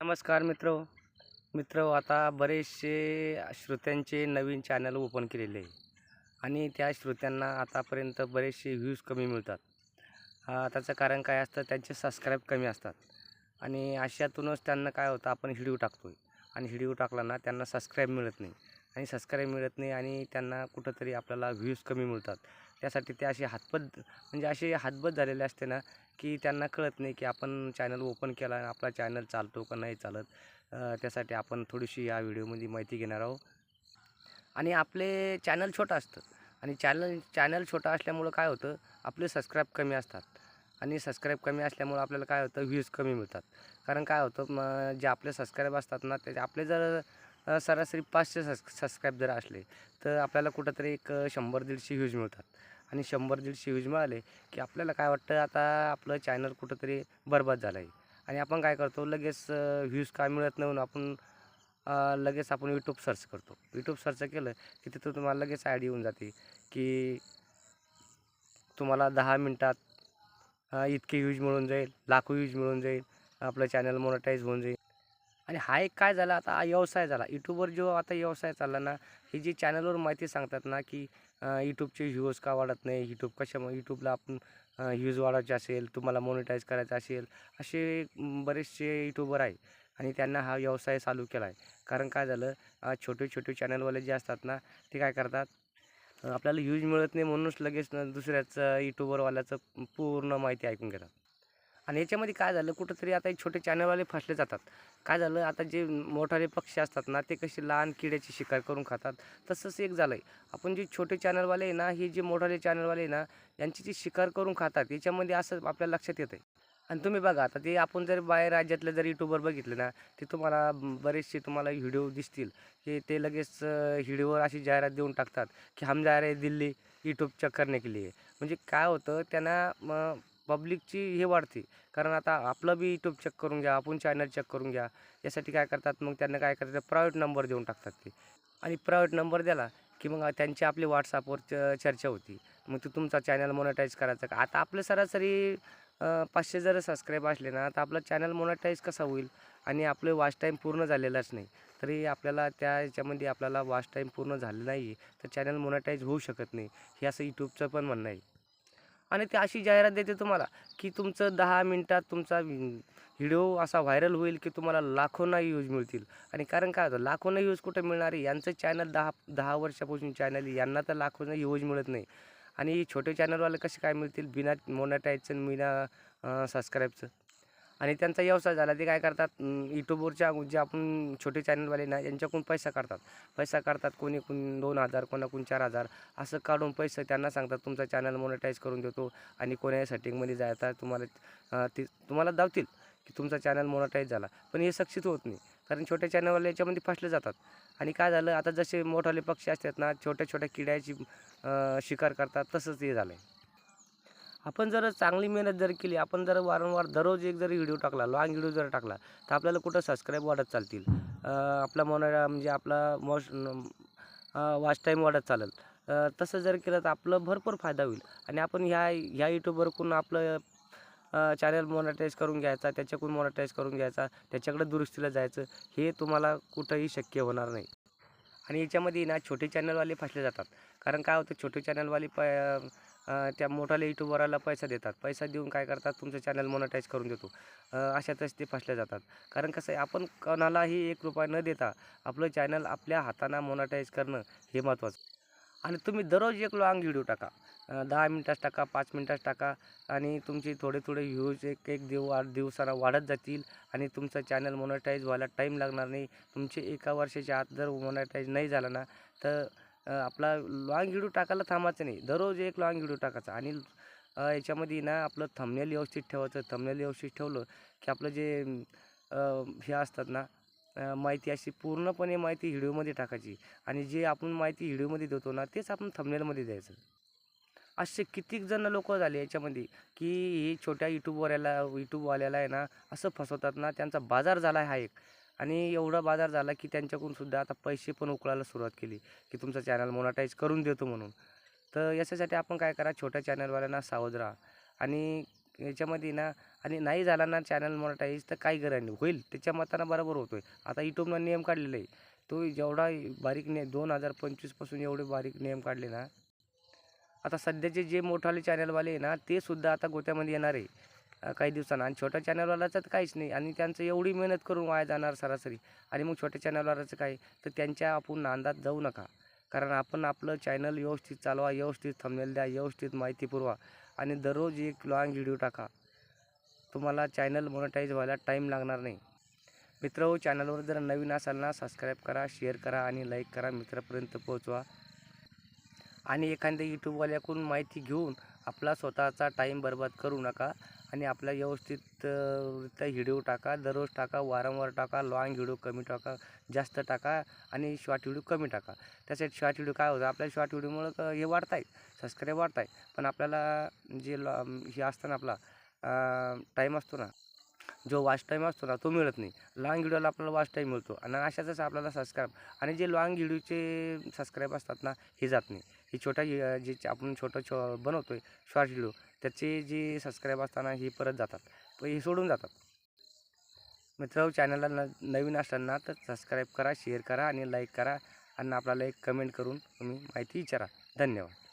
नमस्कार मित्र. मित्र आता बरेचसे श्रोत्यांचे नवीन चॅनल ओपन केलेले आहे. आणि त्या श्रोत्यांना आतापर्यंत बरेचसे व्ह्यूज कमी मिळतात. त्याचं कारण काय असतं त्यांचे सबस्क्राईब कमी असतात. आणि अशातूनच त्यांना काय होतं आपण व्हिडिओ टाकतो आहे आणि व्हिडिओ टाकला ना त्यांना सबस्क्राईब मिळत नाही. आणि सबस्क्राईब मिळत नाही आणि त्यांना कुठंतरी आपल्याला व्ह्यूज कमी मिळतात. त्यासाठी ते असे हातपत म्हणजे असे हातबत झालेले असते ना की त्यांना कळत नाही की आपण चॅनल ओपन केला आणि आपला चॅनल चालतो का नाही चालत. त्यासाठी आपण थोडीशी या व्हिडिओमध्ये माहिती घेणार आहोत. आणि आपले चॅनल छोटं असतं. आणि चॅनल चॅनल छोटं असल्यामुळं काय होतं आपले सबस्क्राईब कमी असतात. आणि सबस्क्राईब कमी असल्यामुळं आपल्याला काय होतं व्ह्यूज कमी मिळतात. कारण काय होतं मग जे आपले सबस्क्राईब असतात ना त्याचे आपले जर सरासरी पाचशे सबस् सबस्क्राईब जर असले तर आपल्याला कुठंतरी एक शंभर दीडशे व्ह्यूज मिळतात. आणि शंभर दीडशे व्ह्यूज मिळाले की आपल्याला काय वाटतं आता आपलं चॅनल कुठंतरी बरबाद झालं आहे आणि आपण काय करतो लगेच व्ह्यूज काय मिळत नाही म्हणून आपण लगेच आपण यूट्यूब सर्च करतो. यूट्यूब सर्च केलं की तिथं तुम्हाला लगेच आय डी येऊन जाते की तुम्हाला दहा मिनटात इतके व्ह्यूज मिळून जाईल लाखो व्ह्यूज मिळून जाईल आपलं चॅनल मोनटाईज होऊन जाईल. आणि हा एक काय झाला आता हा व्यवसाय झाला. यूट्यूबवर जो आता व्यवसाय चालला ना हे जी चॅनलवर माहिती सांगतात ना की यूट्यूबचे व्ह्यूज का वाढत नाही यूट्यूब कशामुळे यूट्यूबला आपण व्ह्यूज वाढवायचे असेल तुम्हाला मोनिटाईज करायचं असेल असे बरेचसे यूट्यूबर आहे आणि त्यांना हा व्यवसाय चालू केला आहे कारण काय झालं छोटे छोटे चॅनलवाले जे असतात ना ते काय करतात आपल्याला व्ह्यूज मिळत नाही म्हणूनच लगेच दुसऱ्याचं यूट्यूबरवाल्याचं पूर्ण माहिती ऐकून घेतात. आणि याच्यामध्ये काय झालं कुठंतरी आता हे छोटे चॅनलवाले फसले जातात. काय झालं आता जे मोठाले पक्षी असतात ना ते कसे लहान किड्याची शिकार करून खातात. तसंच एक झालं आहे आपण जे छोटे चॅनलवाले आहे ना हे जे मोठाले चॅनलवाले आहे ना यांची जी शिकार करून खातात याच्यामध्ये असं आपल्या लक्षात येतं आहे आणि तुम्ही बघा आता ते आपण जर बाहेर राज्यातले जर यूट्यूबवर बघितले ना ते तुम्हाला बरेचसे तुम्हाला व्हिडिओ दिसतील. की ते लगेच व्हिडिओवर अशी जाहिरात देऊन टाकतात की हम जा रहे दिल्ली यूट्यूब चेक करने के लिए. म्हणजे काय होतं त्यांना मग पब्लिकची हे वाढते. कारण आता आपलं बी यूट्यूब चेक करून घ्या आपण चॅनल चेक करून घ्या. यासाठी काय करतात मग त्यांना काय करतात प्रायव्हेट नंबर देऊन टाकतात ते. आणि प्रायव्हेट नंबर दिला की मग त्यांची आपली व्हॉट्सअपवर च चर्चा होती. मग ते तुमचा चॅनल मोनटाईज करायचा का? आता आपलं सरासरी पाचशे जर सबस्क्राईब असले ना तर आपलं चॅनल मोनटाईज कसा होईल? आणि आपलं वॉच टाईम पूर्ण झालेलाच नाही. तरी आपल्याला त्या याच्यामध्ये आपल्याला वॉच टाईम पूर्ण झालं नाही तर चॅनल मोनटाईज होऊ शकत नाही. हे असं यूट्यूबचं पण म्हणणं आहे. आणि ते अशी जाहिरात देते तुम्हाला की तुमचं दहा मिनटात तुमचा व्हिडिओ असा व्हायरल होईल की तुम्हाला लाखोंना यूज मिळतील. आणि कारण काय होतं लाखोंना यूज कुठं मिळणार? आहे यांचं चॅनल दहा दहा वर्षापासून चॅनल यांना तर लाखोंना यूज मिळत नाही. आणि छोटे चॅनलवाले कसे काय मिळतील? बिना मोनाटायचं बिना सबस्क्राईबचं आणि त्यांचा व्यवसाय झाला. ते काय करतात यूट्यूबवरच्या जे आपण छोटे चॅनलवाले ना यांच्याकडून पैसा काढतात. पैसा काढतात कोणी कोण दोन हजार कोणाकडून चार हजार असं काढून पैसे त्यांना सांगतात तुमचा चॅनल मोनिटाईज करून देतो आणि कोण्या सेटिंगमध्ये जायचा तुम्हाला ते तुम्हाला दावतील की तुमचा चॅनल मोनिटाईज झाला. पण हे सक्सेस होत नाही. कारण छोट्या चॅनलवाले याच्यामध्ये फसले जातात. आणि काय झालं आता जसे मोठाले पक्षी असतात ना छोट्या छोट्या किड्याची शिकार करतात तसंच हे झालं आहे आपण जर चांगली मेहनत जर केली आपण जर वारंवार दररोज एक जर व्हिडिओ टाकला लॉंग व्हिडिओ जर टाकला तर आपल्याला कुठं सबस्क्राईब वाढत चालतील? आपला मोना म्हणजे आपला मोस्ट वॉच टाईम वाढत चालेल. तसं जर केलं तर आपलं भरपूर फायदा होईल. आणि आपण ह्या ह्या यूट्यूबवरकडून आपलं चॅनल मॉनिटाईज करून घ्यायचा त्याच्याकडून मॉनिटाईज करून घ्यायचा त्याच्याकडे दुरुस्तीला जायचं हे तुम्हाला कुठंही शक्य होणार नाही. आणि याच्यामध्ये ना छोटे चॅनलवाले फसले जातात. कारण काय होतं छोटे चॅनलवाले प त्या मोठाल्या यूट्यूबरला पैसा देतात. पैसा देऊन काय करतात? तुमचं चॅनल मोनटाईज करून देतो. अशातच ते फसले जातात. कारण कसं आहे आपण कोणालाही एक रुपया न देता आपलं चॅनल आपल्या हातानं मोनटाईज करणं हे महत्त्वाचं आणि तुम्ही दररोज एक लॉंग व्हिडिओ टाका. दहा मिनटास टाका पाच मिनटास टाका आणि तुमचे थोडे थोडे व्ह्यूज एक एक दिव आठ दिवसाला वाढत जातील आणि तुमचं चॅनल मोनटाईज व्हायला टाईम लागणार नाही. तुमचे एका वर्षाच्या आत जर मोनटाईज नाही झाला ना तर आपला लॉंग व्हिडिओ टाकायला थांबायचं नाही. दररोज एक लॉंग व्हिडिओ टाकायचा. आणि याच्यामध्ये ना आपलं थंबनेल व्यवस्थित ठेवायचं. थंबनेल व्यवस्थित ठेवलं की आपलं जे हे असतात ना माहिती अशी पूर्णपणे माहिती व्हिडिओमध्ये टाकायची. आणि जे आपण माहिती व्हिडिओमध्ये देतो ना तेच आपण थंबनेलमध्ये द्यायचं. असे कितीक जण लोक झाले याच्यामध्ये की हे छोट्या यूट्यूबवाल्याला यूट्यूबवाल्याला आहे ना असं फसवतात ना त्यांचा बाजार झाला आहे हा एक. आणि एवढा बाजार झाला की त्यांच्याकडून सुद्धा आता पैसे पण उकळायला सुरुवात केली की तुमचं चॅनल मोनाटाईज करून देतो म्हणून. तर याच्यासाठी आपण काय करा छोट्या चॅनलवाल्यांना सावध राहा. आणि याच्यामध्ये ना आणि नाही झाला ना चॅनल मोनाटाईज तर काही गरज होईल त्याच्या मतानं बरोबर होतो आहे आता यूट्यूबनं नियम काढलेला. आहे तो जेवढा बारीक ने दोन हजार पंचवीसपासून एवढे बारीक नियम काढले ना आता सध्याचे जे मोठाले चॅनलवाले आहे ना ते सुद्धा आता गोत्यामध्ये येणार आहे. काही दिवसांना. आणि छोट्या चॅनलवाल्याचं तर काहीच नाही. आणि त्यांचं एवढी मेहनत करून वाया जाणार सरासरी. आणि मग छोट्या चॅनलवाल्याचं काय? तर त्यांच्या आपण नांदात जाऊ नका. कारण आपण आपलं चॅनल व्यवस्थित चालवा व्यवस्थित थंबनेल द्या व्यवस्थित माहिती पुरवा. आणि दररोज एक लॉंग व्हिडिओ टाका. तुम्हाला चॅनल मोनिटाईज व्हायला टाईम लागणार नाही. मित्र हो चॅनलवर जर नवीन असाल ना सबस्क्राईब करा शेअर करा आणि लाईक करा. मित्रापर्यंत पोहोचवा. आणि एखाद्या यूट्यूबवाल्याकडून माहिती घेऊन आपला स्वतःचा टाईम बर्बाद करू नका आणि आपला व्यवस्थित व्हिडिओ टाका दररोज टाका वारंवार टाका लॉंग व्हिडिओ कमी टाका जास्त टाका आणि शॉर्ट व्हिडिओ कमी टाका. त्यासाठी शॉर्ट व्हिडिओ काय होतं आपल्या शॉर्ट व्हिडिओमुळं हे वाढत आहे सबस्क्राईब वाढत आहे पण आपल्याला जे लॉ हे असतं ना आपला टाईम असतो ना जो वॉच टाईम असतो ना तो मिळत नाही. लॉंग व्हिडिओला आपल्याला वॉच टाईम मिळतो. आणि अशाचाच आपल्याला सबस्क्राईब आणि जे लॉंग व्हिडिओचे सबस्क्राईब असतात ना हे जात नाही. हे छोटा जे आपण छोटं छो बनवतो आहे शॉर्ट व्हिडिओ त्याचे जे सबस्क्राईब असताना हे परत जातात. पण हे सोडून जातात. मित्र चॅनलला न नवीन असताना तर सबस्क्राईब करा शेअर करा आणि लाईक करा. आणि आपल्याला एक कमेंट करून तुम्ही माहिती विचारा. धन्यवाद.